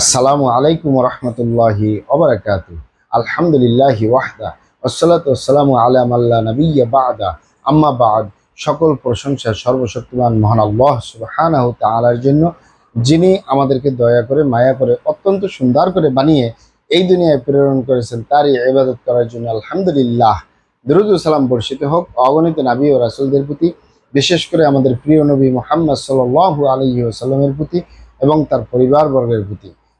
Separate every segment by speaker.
Speaker 1: আসসালামু আলাইকুম রহমতুল্লাহি আলহামদুলিল্লাহ ওয়াহদা। আসসালাতু আসসালামু আলা মাল্লা নবিয়্যা বাদা। আম্মা বাদ। সকল প্রশংসা সর্বশক্তিমান মহান আল্লাহ সুবহানাহু তাআলার জন্য, যিনি আমাদেরকে দয়া করে, মায়া করে, অত্যন্ত সুন্দর করে বানিয়ে এই দুনিয়ায় প্রেরণ করেছেন, তারই ইবাদত করার জন্য আলহামদুলিল্লাহ। সালাম বর্ষিত হোক, অগণিত নাবী ও রাসূলদের প্রতি, বিশেষ করে আমাদের প্রিয় নবী মুহাম্মদ সাল্লাল্লাহু আলাইহি ওয়াসাল্লামের প্রতি এবং তার পরিবারবর্গের প্রতি।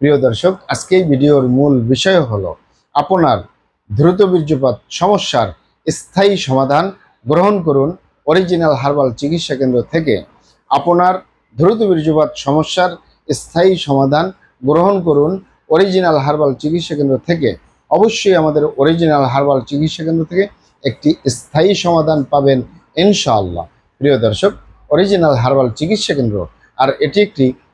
Speaker 1: প্রিয় দর্শক, আজকে ভিডিওর মূল বিষয় হলো আপনার দ্রুত বীর্যপাত, সমস্যার স্থায়ী সমাধান গ্রহণ করুন অরিজিনাল হার্বাল চিকিৎসা কেন্দ্র থেকে। আপনার দ্রুত বীর্যপাত, সমস্যার স্থায়ী সমাধান গ্রহণ করুন অরিজিনাল হার্বাল চিকিৎসা কেন্দ্র থেকে। অবশ্যই আমাদের অরিজিনাল হার্বাল চিকিৎসা কেন্দ্র থেকে একটি স্থায়ী সমাধান পাবেন ইনশাআল্লাহ। প্রিয় দর্শক অরিজিনাল হার্বাল চিকিৎসা কেন্দ্র, আর এটি একটি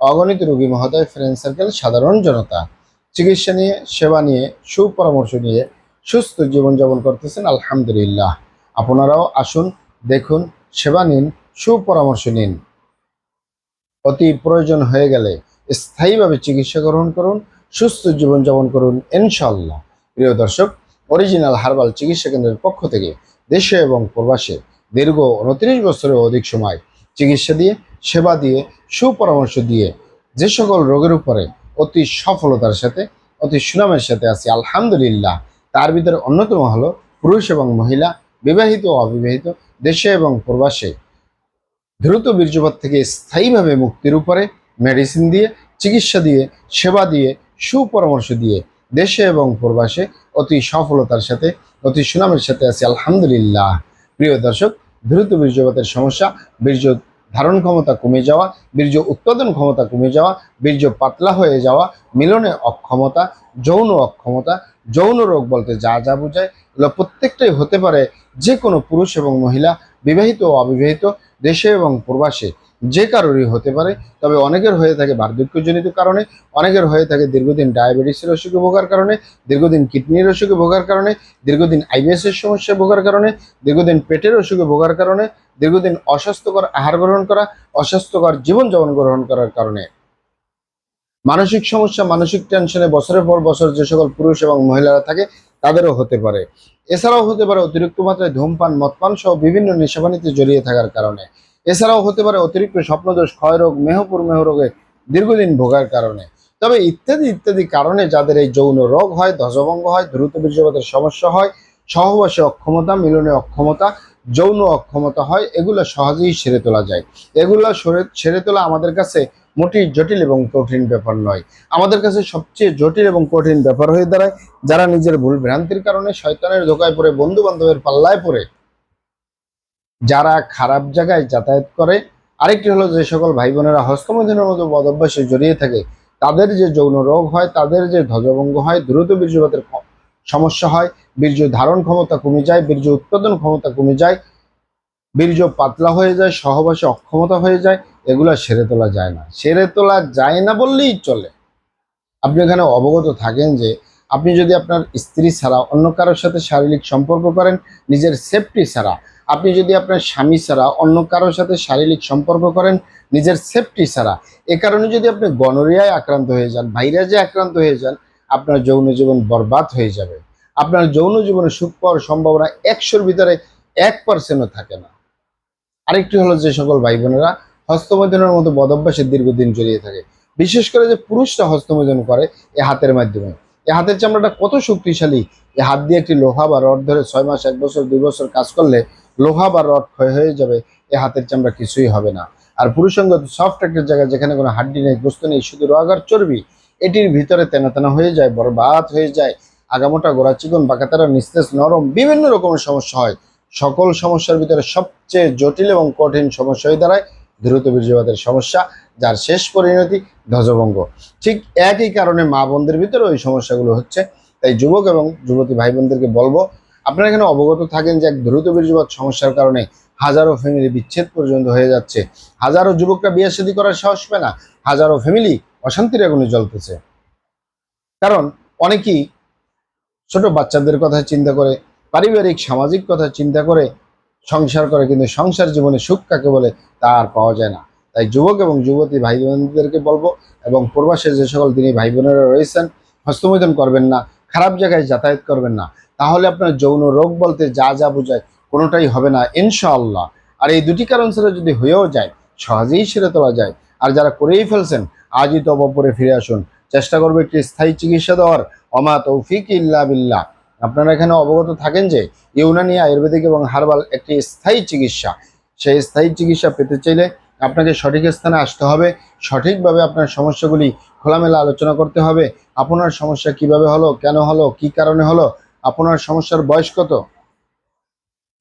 Speaker 1: অগণিত রোগী মহোদয় ফ্রেন্ড সার্কেল সাধারণ জনতা। চিকিৎসা নিয়ে, সেবা নিয়ে, সুপরামর্শ নিয়ে সুস্থ জীবনযাপন করতেছেন, আলহামদুলিল্লাহ। আপনারাও আসুন, দেখুন, সেবা নিন, সুপরামর্শ নিন। অতি প্রয়োজন হয়ে গেলে স্থায়ীভাবে চিকিৎসা গ্রহণ করুন, সুস্থ জীবনযাপন করুন ইনশাল্লাহ প্রিয় দর্শক অরিজিনাল হার্বাল চিকিৎসা কেন্দ্রের পক্ষ থেকে দেশে এবং প্রবাসে দীর্ঘ উনত্রিশ বছরের অধিক সময় চিকিৎসা দিয়ে সেবা দিয়ে, সুপরামর্শ দিয়ে যে সকল রোগের উপরে অতি সফলতার সাথে, অতি সুনামের সাথে আছি, আলহামদুলিল্লাহ। তার ভিতরে অন্যতম হলো পুরুষ এবং মহিলা, বিবাহিত ও অবিবাহিত, দেশে এবং প্রবাসে। দ্রুত বীর্যপাত থেকে স্থায়ীভাবে মুক্তির উপরে মেডিসিন দিয়ে, চিকিৎসা দিয়ে, সেবা দিয়ে, সুপরামর্শ দিয়ে দেশে এবং প্রবাসে অতি সফলতার সাথে, অতি সুনামের সাথে আছি, আলহামদুলিল্লাহ। প্রিয় দর্শক, দ্রুত বীর্যপাতের সমস্যা, বীর্য ধারণ ক্ষমতা কমে যাওয়া, বীর্য উৎপাদন ক্ষমতা কমে যাওয়া, বীর্য পাতলা হয়ে যাওয়া, মিলনে অক্ষমতা, যৌন অক্ষমতা, যৌন রোগ বলতে যা যা বোঝায়, এগুলো প্রত্যেকটাই হতে পারে যে কোনো পুরুষ এবং মহিলা, বিবাহিত ও অবিবাহিত, দেশে এবং প্রবাসে। যে কারোরই হতে পারে, তবে অনেকের হয়ে থাকে বার্ধক্যজনিত কারণে, অনেকের হয়ে থাকে দীর্ঘদিন ডায়াবেটিসের অসুখে ভোগার কারণে, দীর্ঘদিন কিডনির অসুখে ভোগার কারণে, দীর্ঘদিন আইবিএসের সমস্যায় ভোগার কারণে, দীর্ঘদিন পেটের অসুখে ভোগার কারণে, দীর্ঘদিন অস্বাস্থ্যকর আহার গ্রহণ করা, অস্বাস্থ্যকর জীবনযাপন গ্রহণ করার কারণে। মানসিক সমস্যা, মানসিক টেনশনে বছরের পর বছর যে সকল পুরুষ এবং মহিলারা থাকে, তাদেরও হতে পারে। এছাড়াও হতে পারে অতিরিক্ত মাত্রায় ধূমপান মদপান সহ বিভিন্ন নেশাবানিতে জড়িয়ে থাকার কারণে। এছাড়াও হতে পারে অতিরিক্ত স্বপ্নদোষ, ক্ষয়রোগ, মেহপুর মেহরোগে দীর্ঘদিন ভোগার কারণে। তবে ইত্যাদি ইত্যাদি কারণে যাদের এই যৌন রোগ হয়, ধ্বজভঙ্গ হয়, দ্রুত বীর্যপাতের সমস্যা হয়, সহবাসে অক্ষমতা, মিলনে অক্ষমতা, যৌন অক্ষমতা হয়, এগুলো সহজেই সেরে তোলা যায়। এগুলো সরে তোলা আমাদের কাছে মোটেই জটিল এবং কঠিন ব্যাপার নয়। আমাদের কাছে সবচেয়ে জটিল এবং কঠিন ব্যাপার হয়ে দাঁড়ায় যারা নিজের ভুল ভ্রান্তির কারণে শয়তানের ধোকায় পড়ে বন্ধু বান্ধবের পাল্লায় পড়ে যারা খারাপ জায়গায় যাতায়াত করে, আরেকটি হলো যে সকল ভাই বোনেরা হস্তমৈথুনের মতো বদ অভ্যাসে জড়িয়ে থাকে, তাদের যে যৌন রোগ হয়, তাদের যে ধ্বজভঙ্গ হয়, দ্রুত বীর্যপাতের সমস্যা হয়, বীর্য ধারণ ক্ষমতা কমে যায়, বীর্য উৎপাদন ক্ষমতা কমে যায়, বীর্য পাতলা হয়ে যায়, সহবাসে অক্ষমতা হয়ে যায়, এগুলো সেরে তোলা যায় না। সেরে তোলা যায় না বললেই চলে। আপনি এখানে অবগত থাকেন যে, আপনি যদি আপনার স্ত্রী ছাড়া অন্য কারোর সাথে শারীরিক সম্পর্ক করেন, নিজের সেফটি ছাড়া আপনি যদি আপনার স্বামী ছাড়া অন্য কারোর সাথে শারীরিক সম্পর্ক করেন, নিজের সেফটি ছাড়া, এ কারণে যদি আপনি গনোরিয়ায় আক্রান্ত হয়ে যান ভাইরাসে আক্রান্ত হয়ে যান, আপনার যৌন জীবন বরবাদ হয়ে যাবে। আপনার যৌন জীবনে সুখ পাওয়ার সম্ভাবনা একশোর ভিতরে এক পার্সেন্টও থাকে না। আরেকটি হলো যে সকল ভাই বোনেরা হস্তমৈথুনের মতো বদভ্যাসে দীর্ঘদিন জড়িয়ে থাকে। বিশেষ করে যে পুরুষরা হস্তমৈথুন করে, এ হাতের মাধ্যমে। এই হাতের চামড়াটা কত শক্তিশালী? এই হাত দিয়ে একটি লোহা বা রড ধরে ছয় মাস, এক বছর, দুই বছর কাজ করলে লোহা বা রড ক্ষয় হয়ে যাবে, এ হাতের চামড়া কিছুই হবে না। আর পুরুষঙ্গত সফট একটা জায়গা যেখানে কোনো হাড্ডি নেই গোস্ত নেই, শুধু রগার চর্বি, এটির ভিতরে তেনা তেনা হয়ে যায়, বরবাদ হয়ে যায়, আগামোটা গোড়া চিকন বাঁকাতারা নিস্তেজ, নরম, বিভিন্ন রকমের সমস্যা হয়। সকল সমস্যার ভিতরে সবচেয়ে জটিল এবং কঠিন সমস্যা হয়ে দাঁড়ায় দ্রুত বীর্যপাতের সমস্যা, যার শেষ পরিণতি ধ্বজভঙ্গ। ঠিক একই কারণে মা বোনদের ভিতরে ওই সমস্যাগুলো হচ্ছে। তাই যুবক এবং যুবতী ভাই বোনদেরকে বলব, আপনারা এখানে অবগত থাকেন যে এক দ্রুত বীর্যপাত সমস্যার কারণে হাজারো ফ্যামিলি বিচ্ছেদ পর্যন্ত হয়ে যাচ্ছে। হাজারো যুবকরা বিয়ে শাদী করার সাহস পায় না। হাজারো ফ্যামিলি অশান্তির আগুনে জ্বলতেছে। কারণ অনেকেই ছোট বাচ্চাদের কথা চিন্তা করে, পারিবারিক, সামাজিক কথা চিন্তা করে সংসার করে, কিন্তু সংসার জীবনে সুখ কাকে বলে তা আর পাওয়া যায় না। তাই যুবক এবং যুবতী ভাই বোনদেরকে বলব এবং প্রবাসে যে সকল তিনি ভাই বোনেরা রয়েছেন হস্তমৈদন করবেন না, খারাপ জায়গায় যাতায়াত করবেন না। তাহলে আপনার যৌন রোগ বলতে যা যা বোঝায় কোনোটাই হবে না, ইনশাআল্লাহ। আর এই দুটি কারণ ছাড়া যদি হয়েও যায়, সহজেই সেরে তোলা যায়। আর যারা করেই ফেলছেন, আজই তো অবপরে ফিরে আসুন। চেষ্টা করবে একটি স্থায়ী চিকিৎসা দেওয়ার। অমা তৌফিক ইল্লা বিল্লাহ। আপনারা এখানে অবগত থাকেন যে ইউনানি আয়ুর্বেদিক এবং হার্বাল একটি স্থায়ী চিকিৎসা। সেই স্থায়ী চিকিৎসা পেতে চাইলে আপনাকে সঠিক স্থানে আসতে হবে। সঠিকভাবে আপনার সমস্যাগুলি খোলামেলা আলোচনা করতে হবে। আপনার সমস্যা কীভাবে হলো, কেন হলো, কি কারণে হলো, আপনার সমস্যার বয়স কত?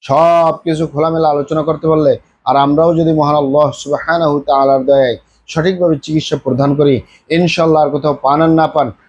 Speaker 1: সব কিছু খোলামেলা আলোচনা করতে পারলে আর আমরাও যদি মহান আল্লাহ সুবাহানাহু তাআলার দয়ায় সঠিকভাবে চিকিৎসা প্রদান করি ইনশাল্লাহ আর কোথাও পান আর না পান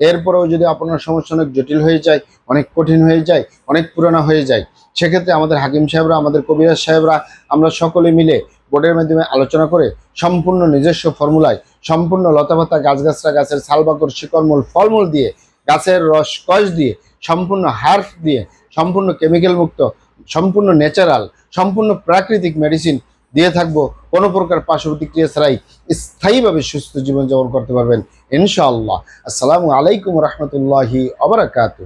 Speaker 1: এরপরেও যদি আপনার সমস্যা অনেক জটিল হয়ে যায়, অনেক কঠিন হয়ে যায়, অনেক পুরানো হয়ে যায়, সেক্ষেত্রে আমাদের হাকিম সাহেবরা, আমাদের কবিরাজ সাহেবরা, আমরা সকলে মিলে বোর্ডের মাধ্যমে আলোচনা করে সম্পূর্ণ নিজস্ব ফর্মুলায়, সম্পূর্ণ লতাপাতা গাছগাছরা গাছের ছালবাকর শিকড়মূল, ফলমূল দিয়ে, গাছের রস, কষ দিয়ে, সম্পূর্ণ হার্ফ দিয়ে, সম্পূর্ণ কেমিক্যাল মুক্ত, সম্পূর্ণ ন্যাচারাল সম্পূর্ণ প্রাকৃতিক মেডিসিন দিয়ে থাকব। কোনো প্রকার পার্শ্ব প্রতিক্রিয়া ছাড়াই স্থায়ীভাবে সুস্থ জীবনযাপন করতে পারবেন, ইনশাআল্লাহ। আসসালামু আলাইকুম রহমতুল্লাহি আবরাকাতু